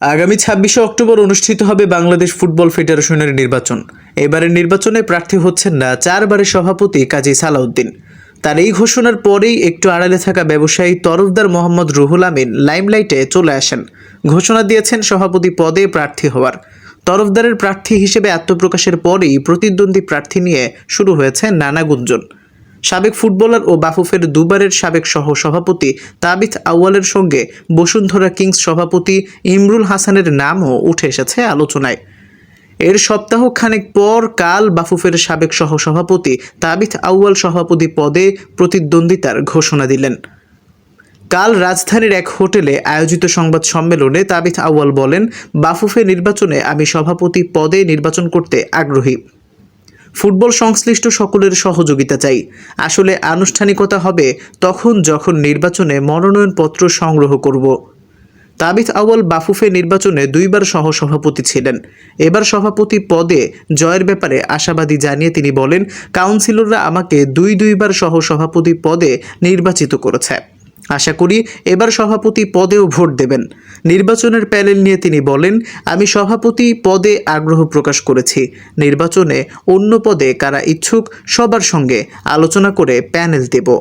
আগামী ছাব্বিশে অক্টোবর অনুষ্ঠিত হবে বাংলাদেশ ফুটবল ফেডারেশনের নির্বাচন। এবারের নির্বাচনে প্রার্থী হচ্ছেন না, চারবারের সভাপতি কাজী সালাউদ্দিন। তার এই ঘোষণার পরেই একটু আড়ালে থাকা ব্যবসায়ী তরফদার মোহাম্মদ রুহুল আমিন লাইমলাইটে চলে আসেন। ঘোষণা দিয়েছেন সভাপতি পদে প্রার্থী হওয়ার। তরফদারের প্রার্থী হিসেবে আত্মপ্রকাশের পরেই প্রতিদ্বন্দ্বী প্রার্থী নিয়ে শুরু হয়েছে নানা গুঞ্জন। সাবেক ফুটবলার ও বাফুফের দুবারের সাবেক সহ সভাপতি তাবিথ আউয়ালের সঙ্গে বসুন্ধরা কিংস সভাপতি ইমরুল হাসানের নামও উঠে এসেছে আলোচনায়। এর সপ্তাহ খানেক পর কাল বাফুফের সাবেক সহ সভাপতি তাবিথ আউয়াল সভাপতি পদে প্রতিদ্বন্দ্বিতার ঘোষণা দিলেন। কাল রাজধানীর এক হোটেলে আয়োজিত সংবাদ সম্মেলনে তাবিথ আউয়াল বলেন, বাফুফে নির্বাচনে আমি সভাপতি পদে নির্বাচন করতে আগ্রহী। ফুটবল সংশ্লিষ্ট সকলের সহযোগিতা চাই। আসলে আনুষ্ঠানিকতা হবে তখন যখন নির্বাচনে মনোনয়নপত্র সংগ্রহ করব। তাবিথ আউয়াল বাফুফে নির্বাচনে দুইবার সহসভাপতি ছিলেন। এবার সভাপতি পদে জয়ের ব্যাপারে আশাবাদী জানিয়ে তিনি বলেন, কাউন্সিলররা আমাকে দুই দুইবার সহসভাপতি পদে নির্বাচিত করেছে। আশা করি এবার সভাপতি পদেও ভোট দেবেন। নির্বাচনের প্যানেল নিয়ে তিনি বলেন, আমি সভাপতি পদে আগ্রহ প্রকাশ করেছি। নির্বাচনে অন্য পদে কারা ইচ্ছুক সবার সঙ্গে আলোচনা করে প্যানেল দেব।